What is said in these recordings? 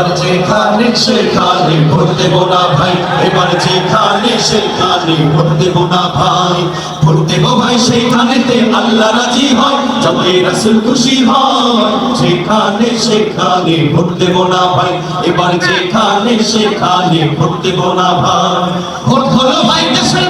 এবার যেখানে সেখানে ভোট দেব না ভাই, এবার যেখানে সেখানে ভোট দেব না ভাই। ভোট দেব ভাই, সেখানেতে আল্লাহ রাজি হয় যবে রাসূল খুশি হয়। যেখানে সেখানে ভোট দেব না ভাই, এবার যেখানে সেখানে ভোট দেব না ভাই। ভোট হলো ভাই দেশের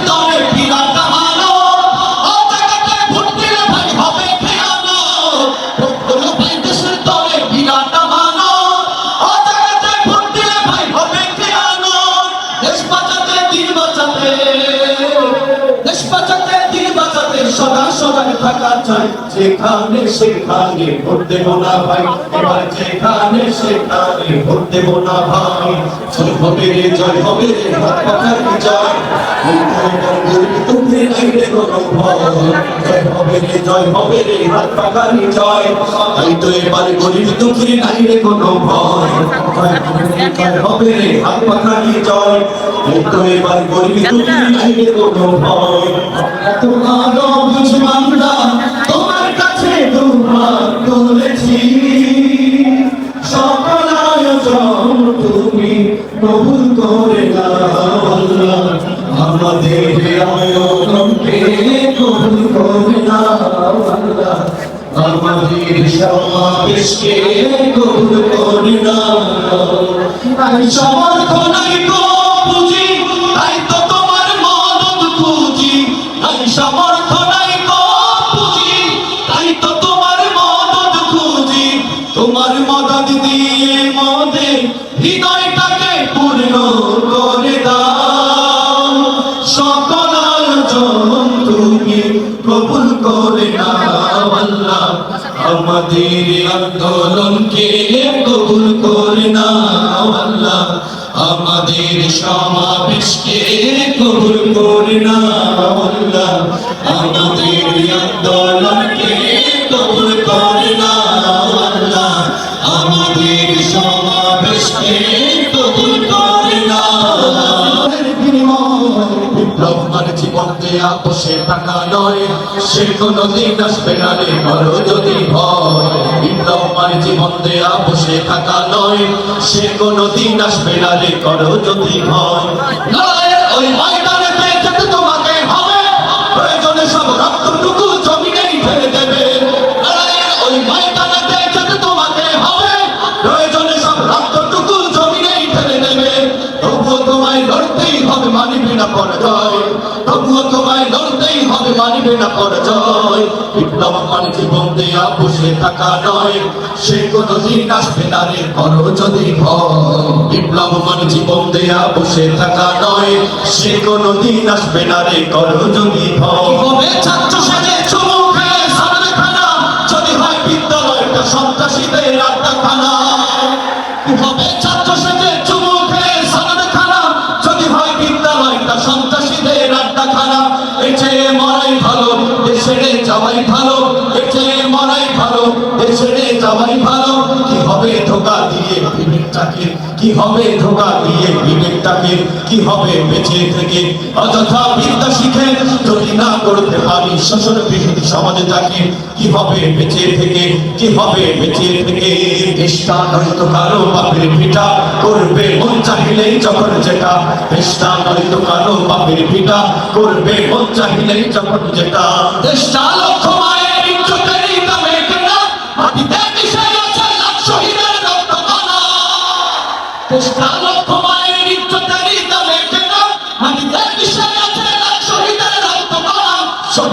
সদা সদা থাকা চাই। যেখানে সেখানে ভোট দেব না ভাই। এবার যেখানে সেখানে ভোট দেব না ভাই। জয় হবে রে, জয় হবে রে হাত পাখার ভয় জয় হবে রে, জয় হবে রে হাত পাখার তো দুঃখী জয় হবে রে হাত তো দুঃখী ভয়। তোমার বুঝবান্দা তোমার কাছে দুহাত তুলেছি সকল আয়োজন তুমি কবুল করে আল্লাহ আমাদের আয়োজনকে কবুল করে আল্লাহ আমাদের সমাবেশকে কবুল করে দাও তাই সমর্থন নাই গো পুঁজি তাই তো তোমার মদত খুঁজি তাই সমর্থন আমাদের আন্দোলনকে কবুল করে নাও আল্লাহ। আমাদের সমাবেশকে কবুল করে নাও আল্লাহ। আমাদের আন্দোলনকে কবুল করে জীবন দেয়া বসে নয়, সে কোনো দিন আসবে না রে বড় যদি ভয় মানে জীবন দেয়া নয়, সে কোনো দিন আসবে না রে করো যদি ভয় ওই ময়দানে যেতে তোমাকে হবে সব দেবে। তোমায় হবে মানিবে না পরাজয় বিপ্লব মানে জীবন দেয়া, বসে থাকা নয়। সে কোনো দিন আসবে না রে, করো যদি বিপ্লব মানে জীবন দেয়া খানা সন্ত্রাসীদের আড্ডাখানা। কি হবে ছাত্র সেজে যাওয়াই ভালো এর ছেলে মরাই ভালো দেশের যাওয়াই ভালো কি হবে ধোকা দিয়ে? বিবেকটাকে কি হবে ধোকা দিয়ে বিবেকটাকে কি হবে বেঁচে থেকে? অযথা বিদ্যা শিখে যদি না করতে পারি শোষণ বিরোধী সমাজটাকে কি হবে বেঁচে থেকে? কি হবে বেঁচে থেকে? দেশটা কারও বাপের পিতা করবে, মন চাহিলেই যখন যেটা। দেশটা কারও বাপের পিতা করবে, মন চাহিলেই যখন যেটা। দেশটা দেশটা লক্ষ মায়ের ইজ্জতেরই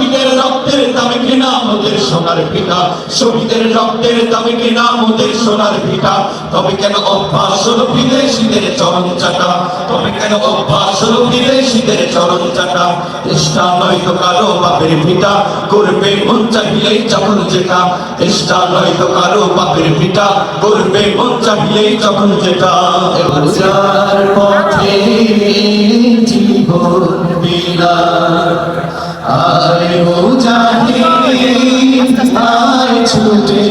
শহীদের রক্তের দামে কেনা মোদের সোনার পিতা শহীদের রক্তের দামে কেনা মোদের সোনার পিতা তবে কেন অভ্যাস হলো বিদেশিদের চরণ চাটা তবে কেন অভ্যাস হলো বিদেশিদের চরণ চাটা চেষ্টা নয় তো কারও বাপের পিতা করবে মন চাহিলেই যখন যেটা। চেষ্টা নয় তো কারও বাপের পিতা করবে মন চাহিলেই যখন যেটা। পথে আয় ও জানি আয় ছুটে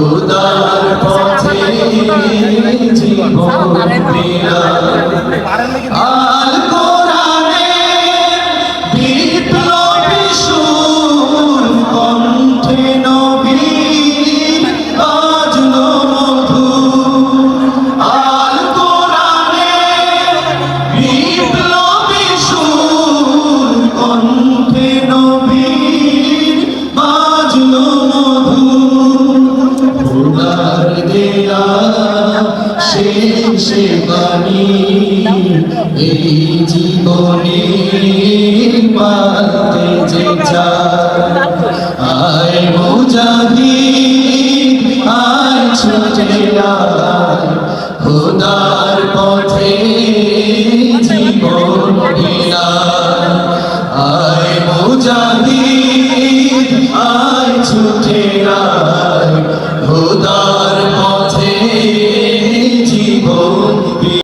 উদার পথে জীবন আল কোরআনে বিপ্লবী সুর কণ্ঠে নবী আজ নমধু আল কোরআনে বিপ্লবী শেষে বাণী এই জীবনে পাতে যে আয় মুজাহি আয় ছুটে খোদার পথে জীবন আয় মুজাহি আয় ছুটে